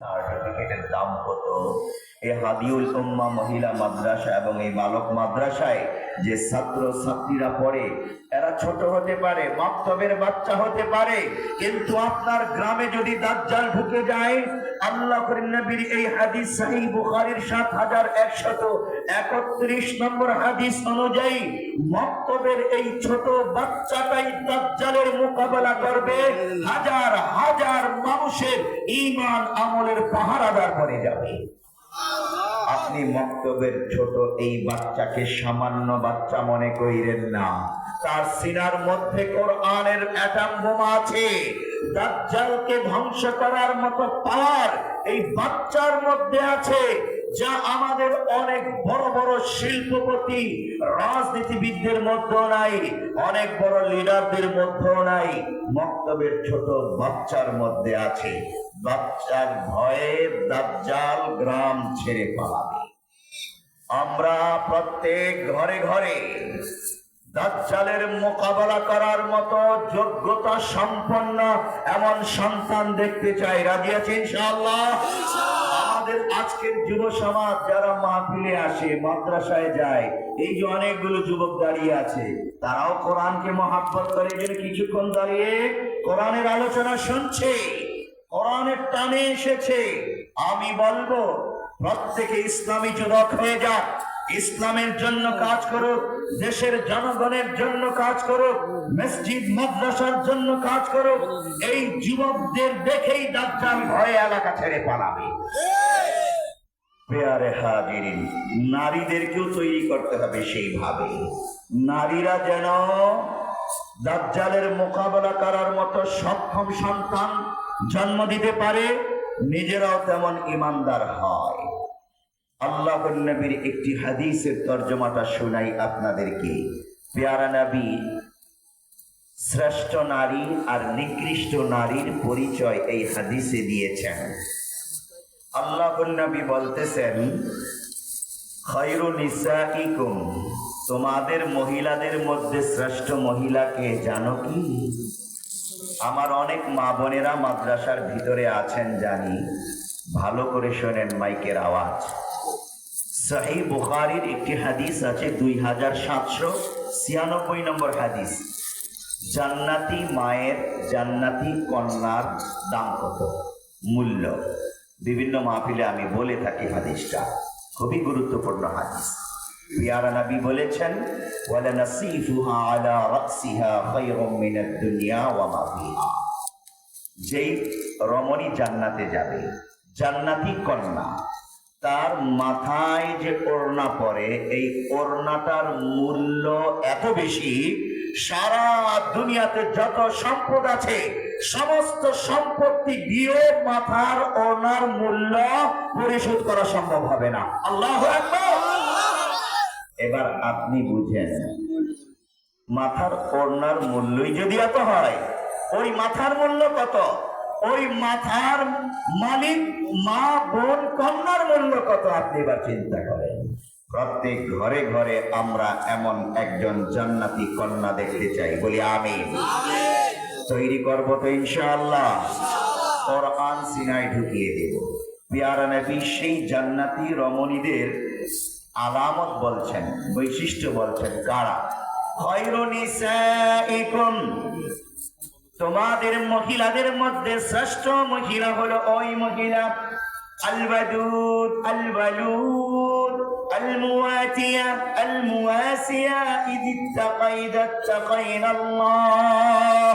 সার্টিফিকেটের দাম কত? এই হাদিউল উম্মা মহিলা মাদ্রাসা এবং এই বালক মাদ্রাসায় যে ছাত্র ছাত্রীরা পড়ে, এরা ছোট হতে পারে, মাক্তবের বাচ্চা হতে পারে, কিন্তু আপনার গ্রামে যদি দাজ্জাল ঢুকে যায় আল্লাহ নবীর এই হাদিস সহিহ বুখারীর সাত হাজার একশত একত্রিশ নম্বর হাদিস অনুযায়ী মক্তবের এই ছোট বাচ্চাটাই দাজ্জালের মোকাবেলা করবে। হাজার হাজার মানুষের ঈমান আমলের পাহারাদার বনে যাবে। আপনি মক্তবের ছোট এই বাচ্চাকে সামান্য বাচ্চা মনে করিলেন না। তার সিনার মধ্যে কোরআনের অ্যাটাম বোমা আছে। দাজ্জালকে ধ্বংস করার মতো পাওয়ার এই বাচ্চার মধ্যে আছে, যা আমাদের অনেক বড় বড় শিল্পপতি, রাজনীতিবিদদের মধ্যেও নাই, অনেক বড় লিডারদের মধ্যেও নাই, মক্তবের ছোট বাচ্চার মধ্যে আছে। বাচ্চার ভয়ে দাজ্জাল গ্রাম ছেড়ে পালাবে। আমরা প্রত্যেক ঘরে ঘরে দাজ্জালের মোকাবেলা করার মতো যোগ্যতা সম্পন্ন এমন সন্তান দেখতে চাই। রাজি আছে ইনশাআল্লাহ? আমাদের আজকের যুব সমাজ যারা মাহফিলে আসে, মাদ্রাসায় যায়, এই যে অনেকগুলো যুবক দাঁড়িয়ে আছে, তারাও কোরআনকে মহাব্বত করে। যে কিছুক্ষণ দাঁড়িয়ে কোরআনের আলোচনা শুনছে, কোরআনের টানে এসেছে। আমি বলব, প্রত্যেকে ইসলামী যুবক হয়ে যাক। ইসলামের জন্য কাজ করুক, দেশের জনগণের জন্য কাজ করুক, মসজিদ, মাদ্রাসার জন্য কাজ করুক, এই যুবকদের দেখেই দাজ্জাল ভয়ে এলাকা ছেড়ে পালাবে। পেয়ারে নারীদেরকেও তৈরি করতে হবে সেইভাবে। নারীরা যেন দাজ্জালের মোকাবেলা করার মতো সক্ষম সন্তান জন্ম দিতে পারে, নিজেরাও তেমন ইমানদার হয় আল্লাহ নবীর একটি হাদিসের তর্জমাটা শোনাই আপনাদেরকে। পেয়ারা নবী শ্রেষ্ঠ নারী আর নিকৃষ্ট নারীর পরিচয় এই হাদিসে দিয়েছেন। আল্লাহ নবী বলতেছেন নিসাইকুম তোমাদের মহিলাদের মধ্যে শ্রেষ্ঠ মহিলাকে জানো কি? আমার অনেক মা বোনেরা মাদ্রাসার ভিতরে আছেন জানি। ভালো করে শোনেন মাইকের আওয়াজ। সাহি বুখারির একটি হাদিস আছে দুই হাজার সাতশো ছিয়ানব্বই নম্বর হাদিস। জান্নাতি মায়ের জান্নাতি কন্যার দাম কত? মূল্য। বিভিন্ন মাহফিলে আমি বলে থাকি হাদিসটা। খুবই গুরুত্বপূর্ণ হাদিস। পিয়ারা নবী বলেছেন ওয়ালা নাসিফুহা আলা রাসিহা খায়রুম মিনাদ দুনিয়া ওয়া মা ফিহা। যেই রমণী জান্নাতে যাবে, জান্নাতি কন্যা তার মাথায় যে ওড়না পরে এই ওড়নাটার মূল্য এত বেশি, সারা দুনিয়াতে যত সম্পদ আছে, সমস্ত সম্পত্তি দিয়ে মাথার ওড়নার মূল্য পরিশোধ করা সম্ভব হবে না। আল্লাহ এবার আপনি বুঝেন, মাথার ওড়নার মূল্যই যদি এত হয়, ওই মাথার মূল্য কত? ওই মাথার মালিক মা বোন কন্যার মূল্য কত আপনি এবার চিন্তা করেন? প্রত্যেক ঘরে ঘরে আমরা এমন একজন জান্নাতি কন্যা দেখতে চাই। বলি আমি তৈরি করব তো ইনশাআল্লাহ। কোরআন সিনায় ঢুকিয়ে দেব। পেয়ারা নবী সেই জান্নাতি রমণীদের আলামত বলছেন বৈশিষ্ট্য বলছেন কারা? খয়রুনিসাইকুম তোমাদের মহিলাদের মধ্যে শ্রেষ্ঠ মহিলা হলো ওই মহিলা الودود الولود المواتية المواسية إذ اتقيد اتقين الله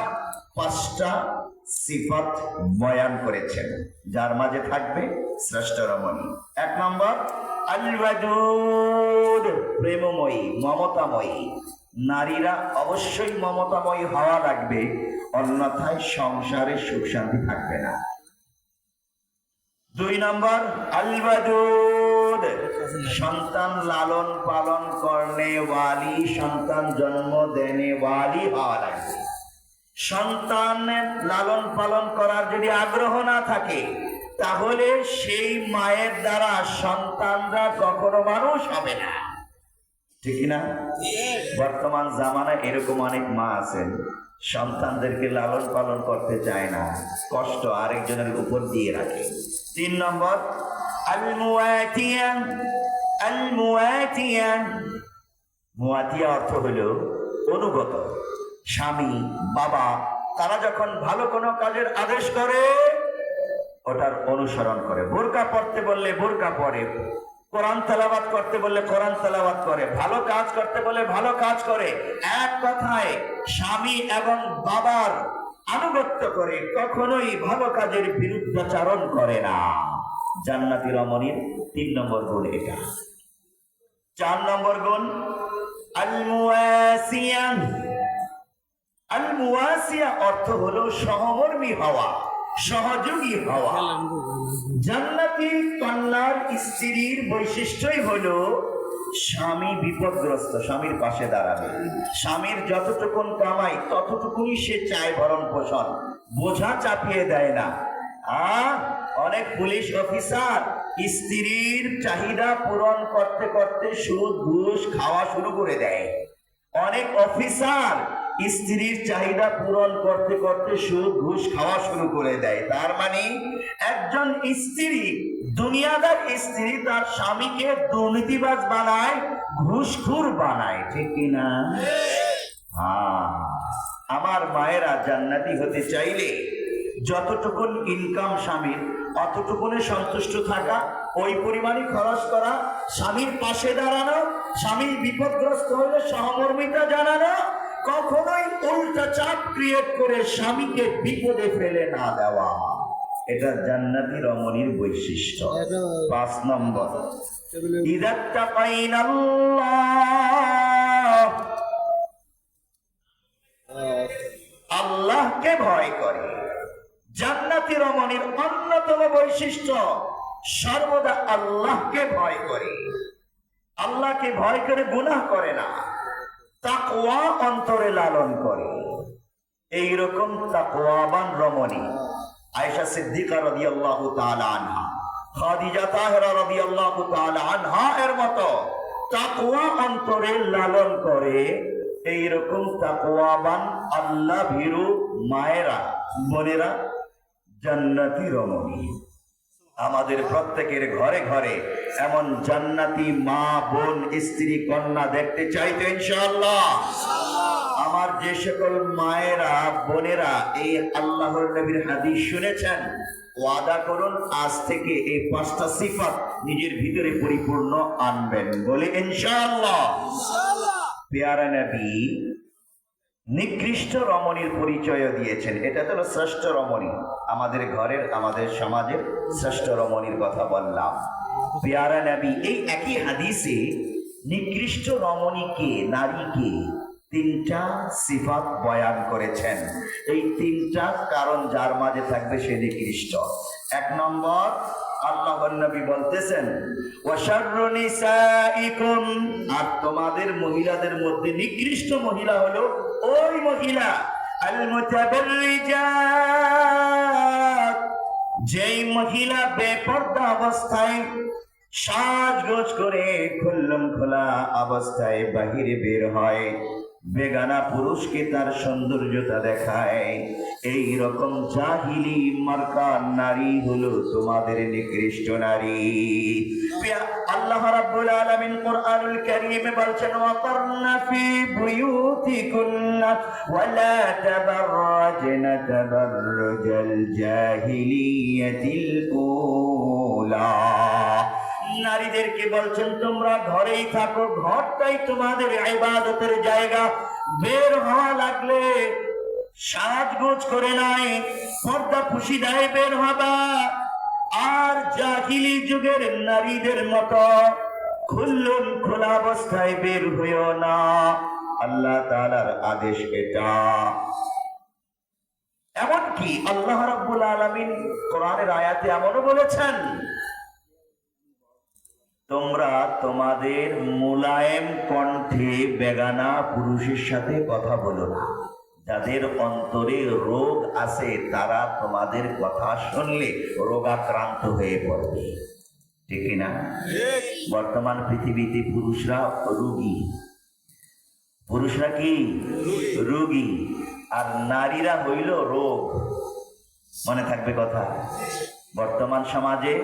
পাঁচটা সিফাত বয়ান করেছেন যার মাঝে থাকবে শ্রেষ্ঠ রমণী এক নম্বর আলওয়াদুদ প্রেমময়ী মমতাময়ী নারীরা অবশ্যই মমতাময়ী হওয়া লাগবে অন্যথায় সংসারে সুখ শান্তি থাকবে না। দুই নম্বর আলবাদুদ সন্তান লালন পালন করনে ওয়ালি, সন্তান জন্ম দেনে ওয়ালি হওয়া লাগবে। সন্তানের লালন পালন করার যদি আগ্রহ না থাকে, তাহলে সেই মায়ের দ্বারা সন্তানরা কখনো মানুষ হবে না। ঠিক না বর্তমান জামানায় এরকম অনেক মা আছেন সন্তানদেরকে লালন পালন করতে চায় না, কষ্ট আরেকজনের উপর দিয়ে রাখে। তিন নম্বর মুয়াতিয়া অর্থ হলো অনুগত, স্বামী, বাবা, তারা যখন ভালো কোনো কাজের আদেশ করে, ওটার অনুসরণ করে। বোরকা পড়তে বললে বোরকা পড়ে কোরআন তেলাবাদ করতে বললে কোরআন তেলাবাদ করে, ভালো কাজ করতে বলে ভালো কাজ করে, এক কথায় স্বামী এবং বাবার আনুগত্য করে কখনোই ভালো কাজের বিরুদ্ধাচারণ করে না। জান্নাতি রমণীর তিন নম্বর গুণ এটা। চার নম্বর গুণ আল মুয়াসিয়া অর্থ হলো সহমর্মী হওয়া। সহযোগী হওয়া। জান্নাতি কন্যার স্ত্রীর বৈশিষ্ট্যই হলো স্বামী বিপদগ্রস্ত, স্বামীর পাশে দাঁড়াবে। স্বামীর যতটুকুন কামাই ততটুকুনি সে চায় ভরণ পোষণ। বোঝা চাপিয়ে দেয় না। আ অনেক পুলিশ অফিসার স্ত্রীর চাহিদা পূরণ করতে করতে সুদ, ঘুষ, খাওয়া শুরু করে দেয়। অনেক অফিসার স্ত্রীর চাহিদা পূরণ করতে করতে সুদ, ঘুষ খাওয়া শুরু করে দেয়। তার মানে একজন স্ত্রী, দুনিয়াদার স্ত্রী তার স্বামীকে দুর্নীতিবাজ বানায়, ঘুষখুর বানায়, ঠিক কিনা হ্যাঁ। আমার মায়েরা জান্নাতি হতে চাইলে যতটুকুন ইনকাম স্বামীর, অতটুকুনে সন্তুষ্ট থাকা, ওই পরিমাণই খরচ করা, স্বামীর পাশে দাঁড়ানো, স্বামী বিপদগ্রস্ত হলে সহমর্মিতা জানানো কখনোই উল্টা চাপ ক্রিয়েট করে স্বামীকে বিপদে ফেলে না দেওয়া। এটা জান্নাতি রমণীর বৈশিষ্ট্য। পাঁচ নম্বর ইদাত্তাকাইনাল্লাহ আল্লাহকে ভয় করে। জান্নাতি রমণীর অন্যতম বৈশিষ্ট্য, সর্বদা আল্লাহকে ভয় করে। আল্লাহকে ভয় করে গুনাহ করে না। তাকওয়া অন্তরে লালন করে। এই রকম তাকওয়াবান রমণী আয়েশা সিদ্দিকা রাদিয়াল্লাহু তাআলা আনহা, খাদিজা তাহেরা রাদিয়াল্লাহু তাআলা আনহা এর মতো তাকওয়া অন্তরে লালন করে এই রকম তাকওয়াবান আল্লাহ ভীরু মায়েরা, বোনেরা জান্নাতি রমণী। আমাদের প্রত্যেকের ঘরে ঘরে এমন জান্নাতি মা বোন স্ত্রী কন্যা দেখতে চাইতো ইনশাআল্লাহ। আমার যে সকল মায়েরা বোনেরা এই আল্লাহর নবীর হাদিস শুনেছেন ওয়াদা করুন আজ থেকে এই পাঁচটা সিফাত নিজের ভিতরে পরিপূর্ণ আনবেন। বলে ইনশাআল্লাহ। পেয়ারা নবী নিকৃষ্ট রমণীর পরিচয় দিয়েছেন। এটা তো শ্রেষ্ঠ রমণী। আমাদের ঘরের, আমাদের সমাজের শ্রেষ্ঠ রমণীর কথা বললাম। পেয়ারা নবী, এই একই হাদিসে নিকৃষ্ট রমণীকে নারীকে তিনটা সিফাত বয়ান করেছেন। এই তিনটা কারণ যার মাঝে থাকবে সে নিকৃষ্ট। এক নম্বর আল্লাহ নবী বলতেছেন আর তোমাদের মহিলাদের মধ্যে নিকৃষ্ট মহিলা হলো ওই মহিলা যেই মহিলা বেপর্দা অবস্থায় সাজগোজ করে খুল্লম খোলা অবস্থায় বাহিরে বের হয় বেগানা পুরুষকে তার সৌন্দর্যতা দেখায়। এই রকম জাহিলি মার্কা নারী হলো তোমাদের নিকৃষ্ট নারী। আল্লাহ রাব্বুল আলামিন কোরআনুল কারীমে বলছেন, ওয়াকারনা ফি বুয়ুতিকুন্না ওয়ালা তাবাররাজনা জাহিলিয়াতিল উলা। নারীদেরকে বলছেন তোমরা ঘরেই থাকো, ঘরটাই তোমাদের ইবাদতের জায়গা। বের হওয়া লাগলে সাজগোজ করে নাই, পর্দা খুশি দেয় বের হবা। আর জাহিলি যুগের নারীদের মতো খুল্লুম খোলা অবস্থায় বের হইও না। আল্লাহ তাআলার আদেশ এটা। এমনকি আল্লাহ রাব্বুল আলামিন কোরআনের আয়াতে এমনও বলেছেন তোমরা তোমাদের মুলায়েম কণ্ঠে বেগানা পুরুষের সাথে কথা বলো না। যাদের অন্তরে রোগ আছে, তারা তোমাদের কথা শুনলে রোগাক্রান্ত হয়ে পড়বে। ঠিক না বর্তমান পৃথিবীতে পুরুষরা রোগী। পুরুষরা কি? রোগী। আর নারীরা হইল রোগ। মনে থাকবে কথা? বর্তমান সমাজে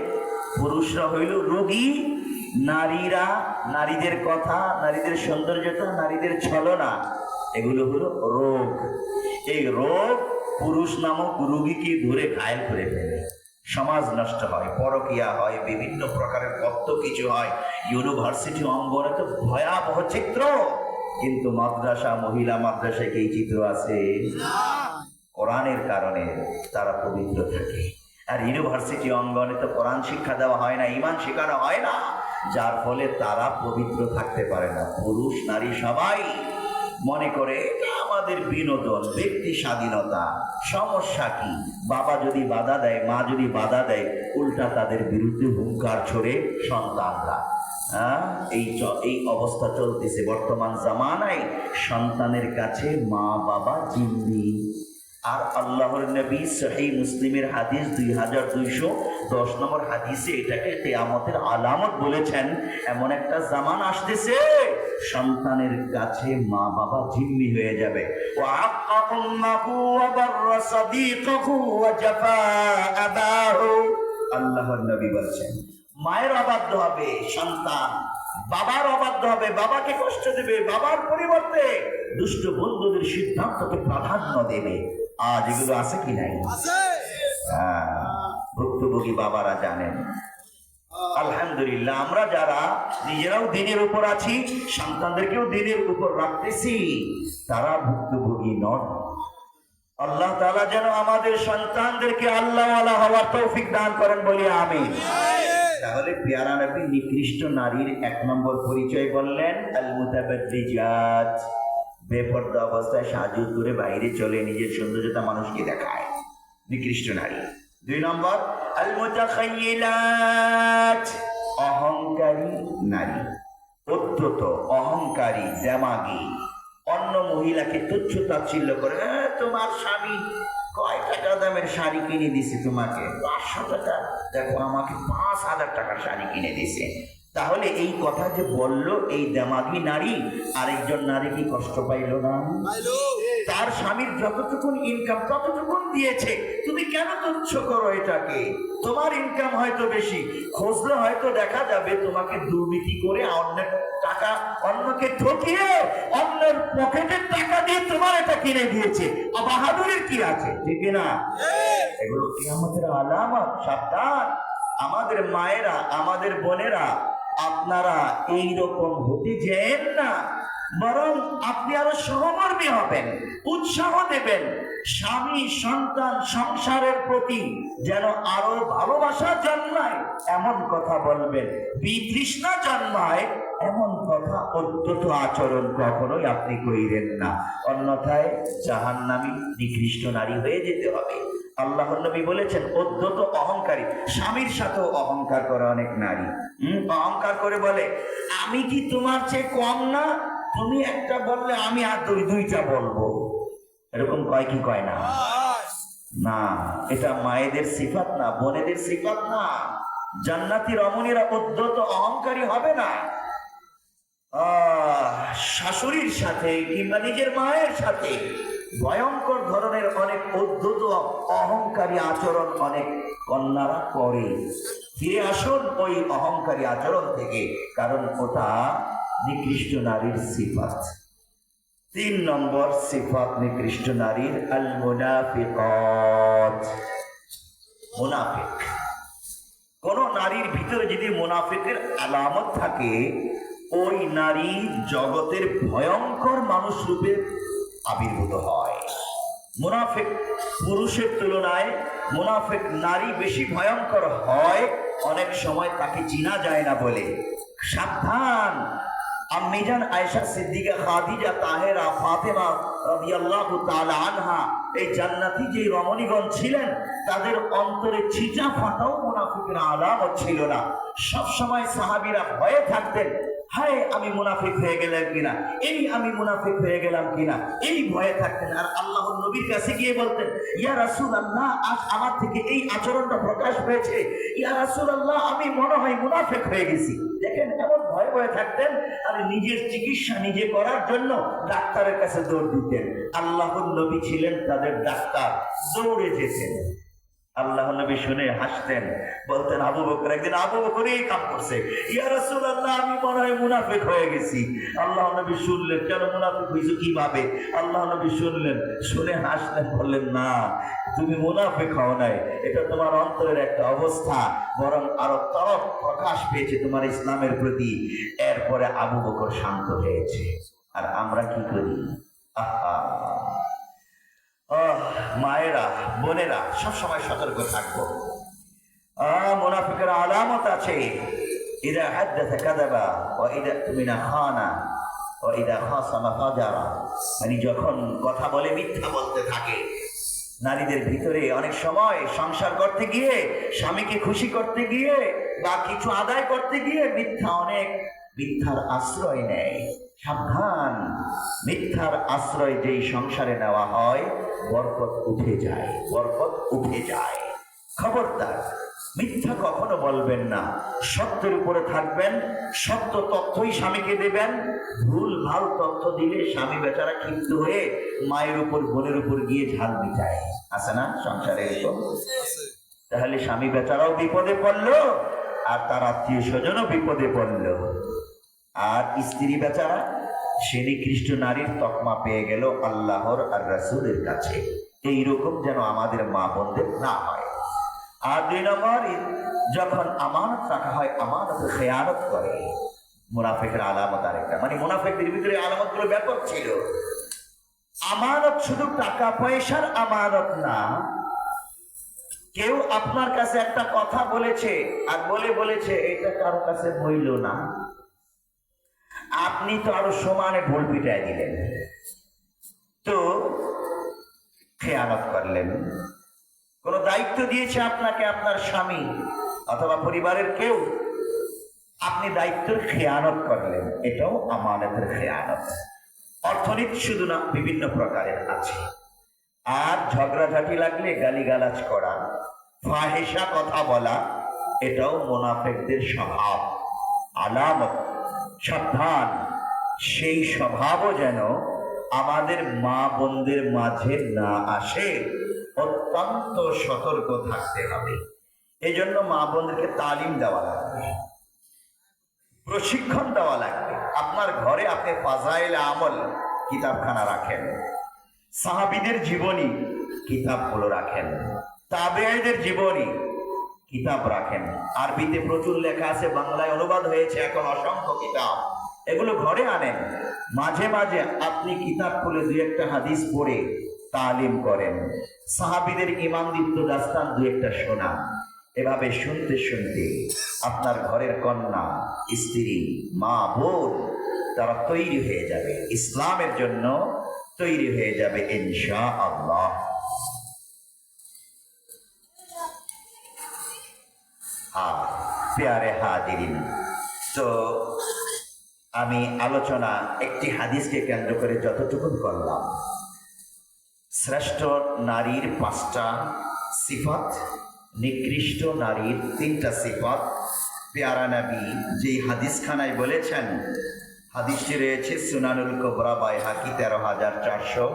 পুরুষরা হইল রোগী। নারীরা নারীদের কথা নারীদের সৌন্দর্যতা নারীদের ছলনা এগুলো হলো রোগ। এই রোগ পুরুষ নামক রুগীকে ধরে ঘায়ল করে ফেলে। সমাজ নষ্ট হয় পরকিয়া হয় বিভিন্ন প্রকারের কত কিছু হয়। ইউনিভার্সিটি অঙ্গনে তো ভয়াবহ চিত্র। কিন্তু মাদ্রাসা মহিলা মাদ্রাসায় কি চিত্র আছে? কোরআনের কারণে তারা পবিত্র থাকে। আর ইউনিভার্সিটি অঙ্গনে তো কোরআন শিক্ষা দেওয়া হয় না ইমান শেখানো হয় না। যার ফলে তারা পবিত্র থাকতে পারে না। পুরুষ, নারী সবাই মনে করে এটা আমাদের বিনোদন, ব্যক্তি স্বাধীনতা, সমস্যা কি? বাবা যদি বাধা দেয়, মা যদি বাধা দেয়, উল্টা তাদের বিরুদ্ধে হুঙ্কার ছড়ে সন্তানরা। হ্যাঁ? এই এই অবস্থা চলতেছে বর্তমান জামানায়। সন্তানের কাছে মা, বাবা, জিম্মি। আর আল্লাহর নবী সহি মুসলিমের হাদিস দুই হাজার দুইশো দশ নম্বর হাদিসে এটাকে তেয়ামতের আলামত বলেছেন। এমন একটা জামান আসতেছে, সন্তানের কাছে মা বাবা জিম্মি হয়ে যাবে। আল্লাহর নবী বলছেন, মায়ের অবাধ্য হবে সন্তান, বাবার অবাধ্য হবে, বাবাকে কষ্ট দেবে, বাবার পরিবর্তে দুষ্ট বন্ধুদের সিদ্ধান্তকে প্রাধান্য দেবে। আজ এগুলো আছে কি নাই? হ্যাঁ, ভুক্তভোগী বাবারা জানেন। আলহামদুলিল্লাহ আমরা যারা নিজেরাও দিনের উপর আছি সন্তানদেরকেও দিনের উপর রাখতেছি তারা ভুক্তভোগী নন। আল্লাহ তাআলা যেন আমাদের সন্তানদেরকে আল্লাহ আল্লাহ হওয়ার তৌফিক দান করেন বলি আমি তাহলে পেয়ারা নবী নিকৃষ্ট নারীর এক নম্বর পরিচয় বললেন আল মুতাবাদ্দিজাত বেপর্দা অবস্থায় সাজু করে বাইরে চলে নিজের সৌন্দর্যতা মানুষকে দেখায়। নিকৃষ্ট নারী। দুই নম্বর অহংকারী নারী। অত্যত অহংকারী দেমাগী। অন্য মহিলাকে তুচ্ছ তাচ্ছিল্য করে "হ্যাঁ, তোমার স্বামী কয় টাকা দামের শাড়ি কিনে দিছে তোমাকে? পাঁচশো টাকা। দেখো আমাকে পাঁচ হাজার টাকার শাড়ি কিনে দিছে। তাহলে এই কথা যে বলল এই দেমাগি নারী আরেকজন নারী কি কষ্ট পাইল না? তার স্বামীর যতটুকুন ইনকাম ততটুকুন দিয়েছে। তুমি কেন তুচ্ছ করো এটাকে? তোমার ইনকাম হয়তো বেশি খুঁজলে হয়তো দেখা যাবে তোমাকে দুর্নীতি করে অন্যের টাকা অন্যকে ঠকিয়ে অন্যের পকেটের টাকা দিয়ে তোমার এটা কিনে দিয়েছে। বাহাদুরের কি আছে? ঠিক না? এগুলো কি আমাদের আলামত সাবধান। আমাদের মায়েরা আমাদের বোনেরা আপনারা এইরকম হতে যেন না বরং আপনি আরও সহমর্মী হবেন, উৎসাহ দেবেন। স্বামী, সন্তান, সংসারের প্রতি যেন আরও ভালোবাসা জন্মায়, এমন কথা বলবেন। বিতৃষ্ণা জন্মায়, এমন কথা অত্যন্ত আচরণ কখনোই আপনি কইরেন না। অন্যথায় জাহান্নামী, নিকৃষ্ট নারী হয়ে যেতে হবে। আল্লাহ নবী বলেছেন অদ্যত অহংকারী। স্বামীর সাথেও অহংকার করে অনেক নারী। অহংকার করে বলে, আমি কি তোমার চেয়ে কম না? তুমি একটা বললে আমি আর দুই, দুইটা বলব। এরকম কয় কি কয় না? না, এটা মায়েদের সিফাত না, বোনেদের সিফাত না। জান্নাতি রমণীরা উদ্যত অহংকারী হবে না। শাশুড়ির সাথে কিংবা নিজের মায়ের সাথে ভয়ঙ্কর ধরনের অনেক উদ্ধত অহংকারী আচরণ অনেক কন্যারা করে। ফিরে আসুন ওই অহংকারী আচরণ থেকে, কারণ ওটা নিকৃষ্ট নারীর সিফাত। তিন নম্বর সিফাত নিকৃষ্ট নারীর আল মুনাফিকাত মুনাফিক। কোন নারীর ভিতরে যদি মুনাফিকের আলামত থাকে, ওই নারী জগতের ভয়ঙ্কর মানুষ রূপে আবির্ভূত হয়। মুনাফিক পুরুষের তুলনায় মুনাফিক নারী বেশি ভয়ঙ্কর হয়, অনেক সময় তাকে চিনা যায় না বলে। সাবধান! আম্মিজান আয়েশা সিদ্দিকা, খাদিজা, তাহেরা, ফাতেমা রাদিয়াল্লাহু তাআলা আনহা এই জান্নাতি যে রমণীগণ ছিলেন, তাদের অন্তরে ছিটা ফাটাও মুনাফিকের আলামত ছিল না। সব সময় সাহাবীরা ভয়ে থাকতেন, হায়, আমি মুনাফিক হয়ে গেলাম কিনা? এই আমি মুনাফিক হয়ে গেলাম কিনা? এই ভয়ে থাকতেন। আর আল্লাহ নবীর কাছে গিয়ে বলতেন, ইয়া রাসূল আল্লাহ আজ আমার থেকে এই আচরণটা প্রকাশ পেয়েছে ইয়া রাসূল আল্লাহ আমি মনে হয় মুনাফিক হয়ে গেছি। দেখেন এমন ভয়ে ভয়ে থাকতেন, আর নিজের চিকিৎসা নিজে করার জন্য ডাক্তারের কাছে দৌড় দিতেন। আল্লাহর নবী ছিলেন তাদের ডাক্তার, দৌড়ে যেতেন। আল্লাহ নবী শুনে হাসতেন বলতেন আবু বকর একদিন আবু বকরই কাম করছে। ইয়া রাসূলুল্লাহ আমি মনে হয় মুনাফিক হয়ে গেছি। আল্লাহ নবী শুনলেন কেন মুনাফিক হইছো কীভাবে? আল্লাহ নবী শুনলেন শুনে হাসলেন বললেন না তুমি মুনাফিক হও নাই এটা তোমার অন্তরের একটা অবস্থা বরং আরও তরফ প্রকাশ পেয়েছে তোমার ইসলামের প্রতি। এরপরে আবু বকর শান্ত হয়েছে। আর আমরা কি করি? আহ, মায়েরা, বোনেরা, সবসময় সতর্ক থাকব। মুনাফিকের আলামত আছে। ইদা হাদ্দাথা কাযাবা ওয়া ইদা তুমিনা খানা ওয়া ইদা খাসামা ফাজারা। মানে যখন কথা বলে, মিথ্যা বলতে থাকে। নারীদের ভিতরে অনেক সময় সংসার করতে গিয়ে, স্বামীকে খুশি করতে গিয়ে বা কিছু আদায় করতে গিয়ে মিথ্যা অনেক মিথ্যার আশ্রয় নেয়। সাবধান। মিথ্যার আশ্রয় যেই সংসারে নেওয়া হয় বরকত উঠে যায়, বরকত উঠে যায়। খবরদার, মিথ্যা কখনো বলবেন না। সত্যের উপরে থাকবেন, সত্য তথ্যই স্বামীকে দেবেন। ভুল, ভালো তথ্য দিলে স্বামী বেচারা ক্ষিপ্ত হয়ে মায়ের উপর, বোনের উপর গিয়ে ঝাল মিটায়। আছে না সংসারে তাহলে স্বামী বেচারাও বিপদে পড়ল, আর তার আত্মীয় স্বজনও বিপদে পড়ল। আর স্ত্রী বেচারা নিকৃষ্ট নারীর তকমা পেয়ে গেল আল্লাহর আর রাসূলের কাছে। এইরকম যেন আমাদের মা বোনদের না হয়। আর দুই নম্বর, যখন আমানত রাখা হয় আমানত খেয়ানত করে। মুনাফেকের আলামত আরেকটা। মানে মুনাফেকদের ভিতরে আলামতগুলো ব্যাপক ছিল। আমানত শুধু টাকা, পয়সার আমানত না। কেউ আপনার কাছে একটা কথা বলেছে, আর বলে বলেছে, এটা কারও কাছে বইল না। আপনি তো আরও সমানে ঢোল পিটায় দিলেন। তো খেয়ানত করলেন। কোন দায়িত্ব দিয়েছে আপনাকে আপনার স্বামী অথবা পরিবারের কেউ? আপনি দায়িত্বের খেয়ানত করলেন। এটাও আমানতের খেয়ানত। অর্থনীতি শুধু না, বিভিন্ন প্রকারের আছে। আর ঝগড়াঝাটি লাগলে গালিগালাজ করা, ফাহেসা কথা বলা, এটাও মোনাফেকদের স্বভাব, আলামত। সাবধান। সেই স্বভাবও যেন আমাদের মা বোনদের মাঝে না আসে। অত্যন্ত সতর্ক থাকতে হবে। এই জন্য মা বোনদেরকে তালিম দেওয়া লাগবে। প্রশিক্ষণ দেওয়া লাগবে। আপনার ঘরে আপনি ফাজাইল আমল কিতাবখানা রাখেন। সাহাবিদের জীবনী কিতাবগুলো রাখেন। তাবেঈদের জীবনী কিতাব রাখেন। আরবিতে প্রচুর লেখা আছে, বাংলায় অনুবাদ হয়েছে এখন অসংখ্য কিতাব। এগুলো ঘরে আনেন। মাঝে মাঝে আপনি কিতাব খুলে দুই একটা হাদিস পড়ে তালিম করেন। সাহাবিদের ইমানদীপ্ত দাস্তান দুই একটা শোনান। এভাবে শুনতে শুনতে আপনার ঘরের কন্যা, স্ত্রী, মা, বোন, তারা তৈরি হয়ে যাবে। ইসলামের জন্য তৈরি হয়ে যাবে ইনশা আল্লাহ পেয়ারে হাজিরিন। তো আমি আলোচনা একটি হাদিসকে কেন্দ্র করে যতটুকু করলাম। শ্রেষ্ঠ নারীর পাঁচটা সিফাত, নিকৃষ্ট নারীর তিনটা সিফাত। পেয়ারা নবী যেই হাদিসখানায় বলেছেন, হাদিসটি রয়েছে সুনানুল কোবরা বাই হাকি তেরো হাজার চারশো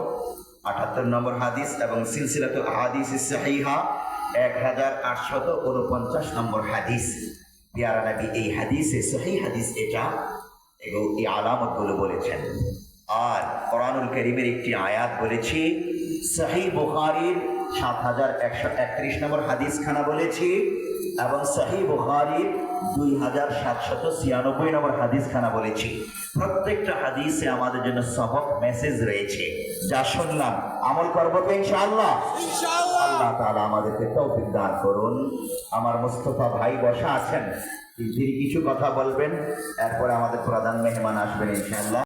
আটাত্তর নম্বর হাদিস এবং সিলসিলাত হাদিস এক হাজার আটশত উনপঞ্চাশ নম্বর হাদিস। পেয়ারা নবী এই হাদিসে, সহি হাদিস এটা, এবং এই আলামতগুলো বলেছেন। আর কোরআনুল করিমের একটি আয়াত বলেছি, সহি বুখারির সাত হাজার একশো একত্রিশ নম্বর হাদিস খানা বলেছি, এবং সহি বুখারির দুই হাজার সাতশত ছিয়ানব্বই নম্বর হাদিস খানা বলেছি। প্রত্যেকটা হাদিসে আমাদের জন্য সবক মেসেজ রয়েছে। যা শুনলাম, আমল করব তো ইনশাআল্লাহ। আল্লাহ তাআলা আমাদেরকে তৌফিক দান করুন। আমার মুস্তফা ভাই বসা আছেন। তিনি কিছু কথা বলবেন, এরপরে আমাদের প্রধান মেহমান আসবেন ইনশাআল্লাহ।